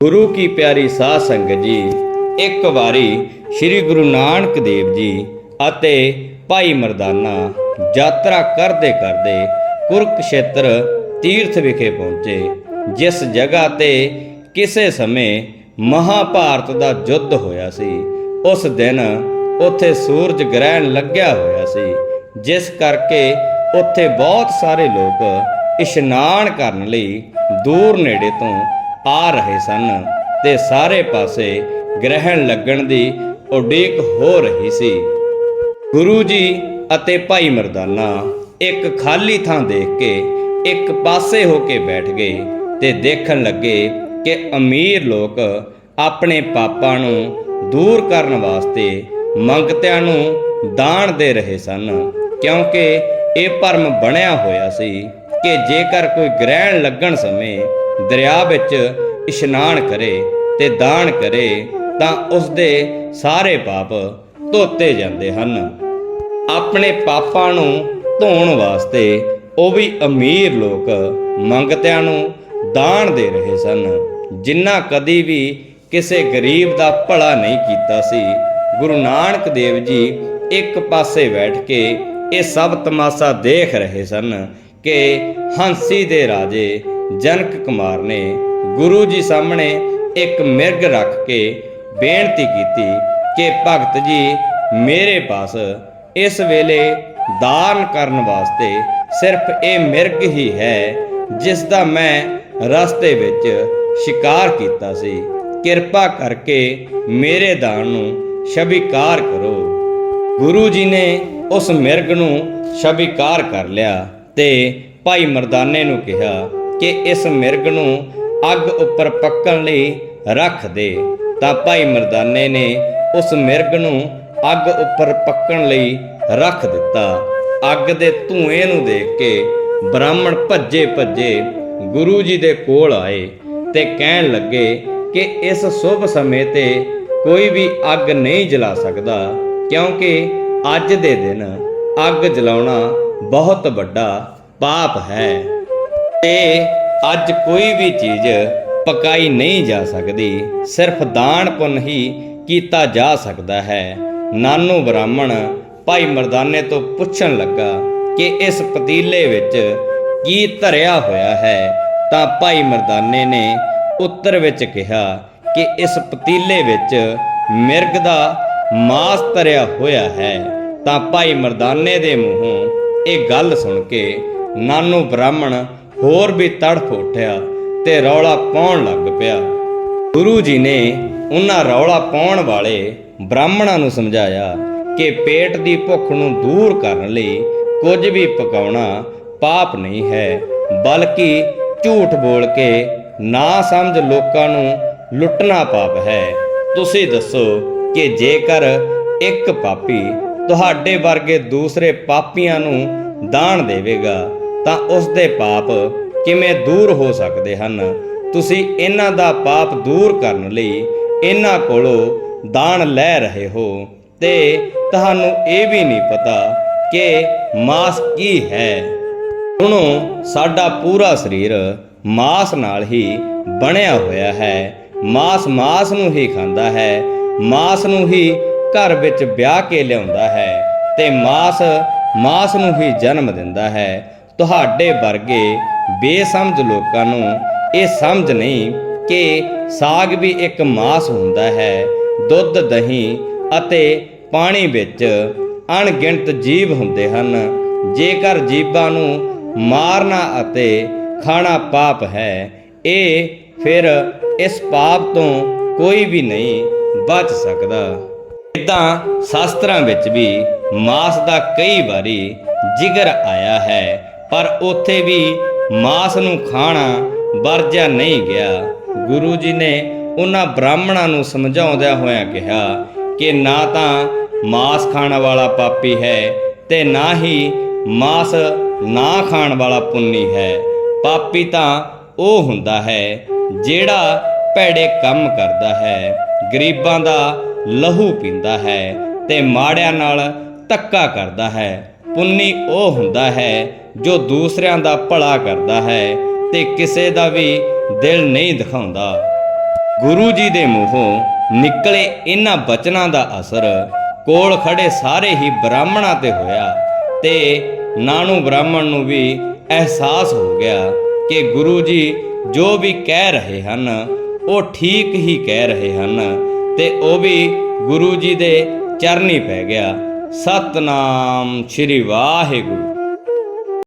ਗੁਰੂ ਕੀ ਪਿਆਰੀ ਸਾਧ ਸੰਗਤ ਜੀ, ਇੱਕ ਵਾਰੀ ਸ੍ਰੀ ਗੁਰੂ ਨਾਨਕ ਦੇਵ ਜੀ ਅਤੇ ਭਾਈ ਮਰਦਾਨਾ ਯਾਤਰਾ ਕਰਦੇ ਕਰਦੇ ਕੁਰਕਸ਼ੇਤਰ ਤੀਰਥ ਵਿਖੇ ਪਹੁੰਚੇ। ਜਿਸ ਜਗ੍ਹਾ ਤੇ ਕਿਸੇ ਸਮੇਂ ਮਹਾਭਾਰਤ ਦਾ ਯੁੱਧ ਹੋਇਆ ਸੀ, ਉਸ ਦਿਨ ਉੱਥੇ ਸੂਰਜ ਗ੍ਰਹਿਣ ਲੱਗਿਆ ਹੋਇਆ ਸੀ, ਜਿਸ ਕਰਕੇ ਉੱਥੇ ਬਹੁਤ ਸਾਰੇ ਲੋਕ ਇਸ਼ਨਾਨ ਕਰਨ ਲਈ ਦੂਰ ਨੇੜੇ ਤੋਂ ਆ ਰਹੇ ਸਨ ਤੇ ਸਾਰੇ ਪਾਸੇ ਗ੍ਰਹਿਣ ਲੱਗਣ ਦੀ ਉਡੀਕ ਹੋ ਰਹੀ ਸੀ। ਗੁਰੂ ਜੀ ਅਤੇ ਭਾਈ ਮਰਦਾਨਾ ਇੱਕ ਖਾਲੀ ਥਾਂ ਦੇਖ ਕੇ ਇੱਕ ਪਾਸੇ ਹੋ ਕੇ ਬੈਠ ਗਏ ਤੇ ਦੇਖਣ ਲੱਗੇ ਕਿ ਅਮੀਰ ਲੋਕ ਆਪਣੇ ਪਾਪਾਂ ਨੂੰ ਦੂਰ ਕਰਨ ਵਾਸਤੇ ਮੰਗਤਿਆਂ ਨੂੰ ਦਾਨ ਦੇ ਰਹੇ ਸਨ, ਕਿਉਂਕਿ ਇਹ ਭਰਮ ਬਣਿਆ ਹੋਇਆ ਸੀ ਕਿ ਜੇਕਰ ਕੋਈ ਗ੍ਰਹਿਣ ਲੱਗਣ ਸਮੇਂ ਦਰਿਆ ਵਿੱਚ ਇਸ਼ਨਾਨ ਕਰੇ ਤੇ ਦਾਨ ਕਰੇ ਤਾਂ ਉਸ ਦੇ ਸਾਰੇ ਪਾਪ ਧੋਤੇ ਜਾਂਦੇ ਹਨ। ਆਪਣੇ ਪਾਪਾਂ ਨੂੰ ਧੋਣ ਵਾਸਤੇ ਉਹ ਵੀ ਅਮੀਰ ਲੋਕ ਮੰਗਤਿਆਂ ਨੂੰ ਦਾਨ ਦੇ ਰਹੇ ਸਨ। ਜਿਨ੍ਹਾਂ ਕਦੀ ਵੀ ਕਿਸੇ ਗਰੀਬ ਦਾ ਭਲਾ ਨਹੀਂ ਕੀਤਾ ਸੀ। ਗੁਰੂ ਨਾਨਕ ਦੇਵ ਜੀ ਇੱਕ ਪਾਸੇ ਬੈਠ ਕੇ ਇਹ ਸਭ ਤਮਾਸ਼ਾ ਦੇਖ ਰਹੇ ਸਨ ਕਿ ਹੰਸੀ ਦੇ ਰਾਜੇ ਜਨਕ ਕੁਮਾਰ ਨੇ ਗੁਰੂ ਜੀ ਸਾਹਮਣੇ ਇੱਕ ਮਿਰਗ ਰੱਖ ਕੇ ਬੇਨਤੀ ਕੀਤੀ ਕਿ ਭਗਤ ਜੀ, ਮੇਰੇ ਪਾਸ ਇਸ ਵੇਲੇ ਦਾਨ ਕਰਨ ਵਾਸਤੇ ਸਿਰਫ ਇਹ ਮਿਰਗ ਹੀ ਹੈ, ਜਿਸ ਦਾ ਮੈਂ ਰਸਤੇ ਵਿੱਚ ਸ਼ਿਕਾਰ ਕੀਤਾ ਸੀ। ਕਿਰਪਾ ਕਰਕੇ ਮੇਰੇ ਦਾਨ ਨੂੰ ਸ਼ਬੀਕਾਰ ਕਰੋ। ਗੁਰੂ ਜੀ ਨੇ ਉਸ ਮਿਰਗ ਨੂੰ ਸ਼ਬੀਕਾਰ ਕਰ ਲਿਆ ਤੇ ਭਾਈ ਮਰਦਾਨੇ ਨੂੰ ਕਿਹਾ ਕਿ ਇਸ ਮਿਰਗ ਨੂੰ ਅੱਗ ਉੱਪਰ ਪੱਕਣ ਲਈ ਰੱਖ ਦੇ। ਤਾਂ ਭਾਈ ਮਰਦਾਨੇ ਨੇ ਉਸ ਮਿਰਗ ਨੂੰ ਅੱਗ ਉੱਪਰ ਪੱਕਣ ਲਈ ਰੱਖ ਦਿੱਤਾ। ਅੱਗ ਦੇ ਧੂਏ ਨੂੰ ਦੇਖ ਕੇ ਬ੍ਰਾਹਮਣ ਭੱਜੇ ਭੱਜੇ ਗੁਰੂ ਜੀ ਦੇ ਕੋਲ ਆਏ ਤੇ ਕਹਿਣ ਲੱਗੇ ਕਿ ਇਸ ਸ਼ੁਭ ਸਮੇਂ ਤੇ ਕੋਈ ਵੀ ਅੱਗ ਨਹੀਂ ਜਲਾ ਸਕਦਾ, ਕਿਉਂਕਿ ਅੱਜ ਦੇ ਦਿਨ ਅੱਗ ਜਲਾਉਣਾ ਬਹੁਤ ਵੱਡਾ ਪਾਪ ਹੈ। ਤੇ ਅੱਜ ਕੋਈ ਵੀ ਚੀਜ਼ ਪਕਾਈ ਨਹੀਂ ਜਾ ਸਕਦੀ, ਸਿਰਫ ਦਾਨ ਪੁੰਨ ਹੀ ਕੀਤਾ ਜਾ ਸਕਦਾ ਹੈ। ਨਾਨੂ ਬ੍ਰਾਹਮਣ ਭਾਈ ਮਰਦਾਨੇ ਤੋਂ ਪੁੱਛਣ ਲੱਗਾ ਕਿ ਇਸ ਪਤੀਲੇ ਵਿੱਚ ਕੀ ਧਰਿਆ ਹੋਇਆ ਹੈ, ਤਾਂ ਭਾਈ ਮਰਦਾਨੇ ਨੇ ਉੱਤਰ ਵਿੱਚ ਕਿਹਾ ਕਿ ਇਸ ਪਤੀਲੇ ਵਿੱਚ ਮਿਰਗ ਦਾ ਮਾਸ ਧਰਿਆ ਹੋਇਆ ਹੈ। ਤਾਂ ਭਾਈ ਮਰਦਾਨੇ ਦੇ ਮੂੰਹੋਂ ਇਹ ਗੱਲ ਸੁਣ ਕੇ ਨਾਨੂ ਬ੍ਰਾਹਮਣ ਹੋਰ ਵੀ ਤੜਫ ਉੱਠਿਆ ਤੇ ਰੌਲਾ ਪਾਉਣ ਲੱਗ ਪਿਆ। ਗੁਰੂ ਜੀ ਨੇ ਉਹਨਾਂ ਰੌਲਾ ਪਾਉਣ ਵਾਲੇ ਬ੍ਰਾਹਮਣਾਂ ਨੂੰ ਸਮਝਾਇਆ ਕਿ ਪੇਟ ਦੀ ਭੁੱਖ ਨੂੰ ਦੂਰ ਕਰਨ ਲਈ ਕੁਝ ਵੀ ਪਕਾਉਣਾ ਪਾਪ ਨਹੀਂ ਹੈ, ਬਲਕਿ ਝੂਠ ਬੋਲ ਕੇ ਨਾ ਸਮਝ ਲੋਕਾਂ ਨੂੰ ਲੁੱਟਣਾ ਪਾਪ ਹੈ। ਤੁਸੀਂ ਦੱਸੋ ਕਿ ਜੇਕਰ ਇੱਕ ਪਾਪੀ ਤੁਹਾਡੇ ਵਰਗੇ ਦੂਸਰੇ ਪਾਪੀਆਂ ਨੂੰ ਦਾਨ ਦੇਵੇਗਾ ਤਾਂ ਉਸ ਦੇ ਪਾਪ ਕਿਵੇਂ ਦੂਰ ਹੋ ਸਕਦੇ ਹਨ? ਤੁਸੀਂ ਇਹਨਾਂ ਦਾ ਪਾਪ ਦੂਰ ਕਰਨ ਲਈ ਇਹਨਾਂ ਕੋਲੋਂ ਦਾਨ ਲੈ ਰਹੇ ਹੋ ਤੇ ਤੁਹਾਨੂੰ ਇਹ ਵੀ ਨਹੀਂ ਪਤਾ ਕਿ ਮਾਸ ਕੀ ਹੈ। ਸੁਣੋ, ਸਾਡਾ ਪੂਰਾ ਸਰੀਰ ਮਾਸ ਨਾਲ ਹੀ ਬਣਿਆ ਹੋਇਆ ਹੈ। ਮਾਸ ਮਾਸ ਨੂੰ ਹੀ ਖਾਂਦਾ ਹੈ, ਮਾਸ ਨੂੰ ਹੀ ਘਰ ਵਿੱਚ ਵਿਆਹ ਕੇ ਲਿਆਉਂਦਾ ਹੈ ਤੇ ਮਾਸ ਮਾਸ ਨੂੰ ਹੀ ਜਨਮ ਦਿੰਦਾ ਹੈ। ਤੁਹਾਡੇ ਵਰਗੇ ਬੇਸਮਝ ਲੋਕਾਂ ਨੂੰ ਇਹ ਸਮਝ ਨਹੀਂ ਕਿ ਸਾਗ ਵੀ ਇੱਕ ਮਾਸ ਹੁੰਦਾ ਹੈ, ਦੁੱਧ, ਦਹੀਂ ਅਤੇ ਪਾਣੀ ਵਿੱਚ ਅਣਗਿਣਤ ਜੀਵ ਹੁੰਦੇ ਹਨ। ਜੇਕਰ ਜੀਵਾਂ ਨੂੰ ਮਾਰਨਾ ਅਤੇ ਖਾਣਾ ਪਾਪ ਹੈ, ਇਹ ਫਿਰ ਇਸ ਪਾਪ ਤੋਂ ਕੋਈ ਵੀ ਨਹੀਂ ਬਚ ਸਕਦਾ। ਇਦਾਂ ਸ਼ਾਸਤਰਾਂ ਵਿੱਚ ਵੀ ਮਾਸ ਦਾ ਕਈ ਵਾਰੀ ਜ਼ਿਕਰ ਆਇਆ ਹੈ ਪਰ ਉੱਥੇ ਵੀ ਮਾਸ ਨੂੰ ਖਾਣਾ ਵਰਜਿਆ ਨਹੀਂ ਗਿਆ। ਗੁਰੂ ਜੀ ਨੇ ਉਹਨਾਂ ਬ੍ਰਾਹਮਣਾਂ ਨੂੰ ਸਮਝਾਉਂਦਿਆਂ ਹੋਇਆਂ ਕਿਹਾ ਕਿ ਨਾ ਤਾਂ ਮਾਸ ਖਾਣ ਵਾਲਾ ਪਾਪੀ ਹੈ ਤੇ ਨਾ ਹੀ ਮਾਸ ਨਾ ਖਾਣ ਵਾਲਾ ਪੁੰਨੀ ਹੈ। ਪਾਪੀ ਤਾਂ ਉਹ ਹੁੰਦਾ ਹੈ ਜਿਹੜਾ ਭੈੜੇ ਕੰਮ ਕਰਦਾ ਹੈ, ਗਰੀਬਾਂ ਦਾ ਲਹੂ ਪੀਂਦਾ ਹੈ ਤੇ ਮਾੜਿਆਂ ਨਾਲ ਧੱਕਾ ਕਰਦਾ ਹੈ। ਪੁੰਨੀ ਉਹ ਹੁੰਦਾ ਹੈ ਜੋ ਦੂਸਰਿਆਂ ਦਾ ਭਲਾ ਕਰਦਾ ਹੈ ਤੇ ਕਿਸੇ ਦਾ ਵੀ ਦਿਲ ਨਹੀਂ ਦਿਖਾਉਂਦਾ। ਗੁਰੂ ਜੀ ਦੇ ਮੂੰਹੋਂ ਨਿਕਲੇ ਇਹਨਾਂ ਬਚਨਾਂ ਦਾ ਅਸਰ ਕੋਲ ਖੜੇ ਸਾਰੇ ਹੀ ਬ੍ਰਾਹਮਣਾਂ ਤੇ ਹੋਇਆ ਤੇ ਨਾਨੂ ਬ੍ਰਾਹਮਣ ਨੂੰ ਵੀ ਅਹਿਸਾਸ ਹੋ ਗਿਆ ਕਿ ਗੁਰੂ ਜੀ ਜੋ ਵੀ ਕਹਿ ਰਹੇ ਹਨ, ਉਹ ਠੀਕ ਹੀ ਕਹਿ ਰਹੇ ਹਨ ਤੇ ਉਹ ਵੀ ਗੁਰੂ ਜੀ ਦੇ ਚਰਨੀ ਪੈ ਗਿਆ। ਸਤਨਾਮ ਸ੍ਰੀ ਵਾਹਿਗੁਰੂ।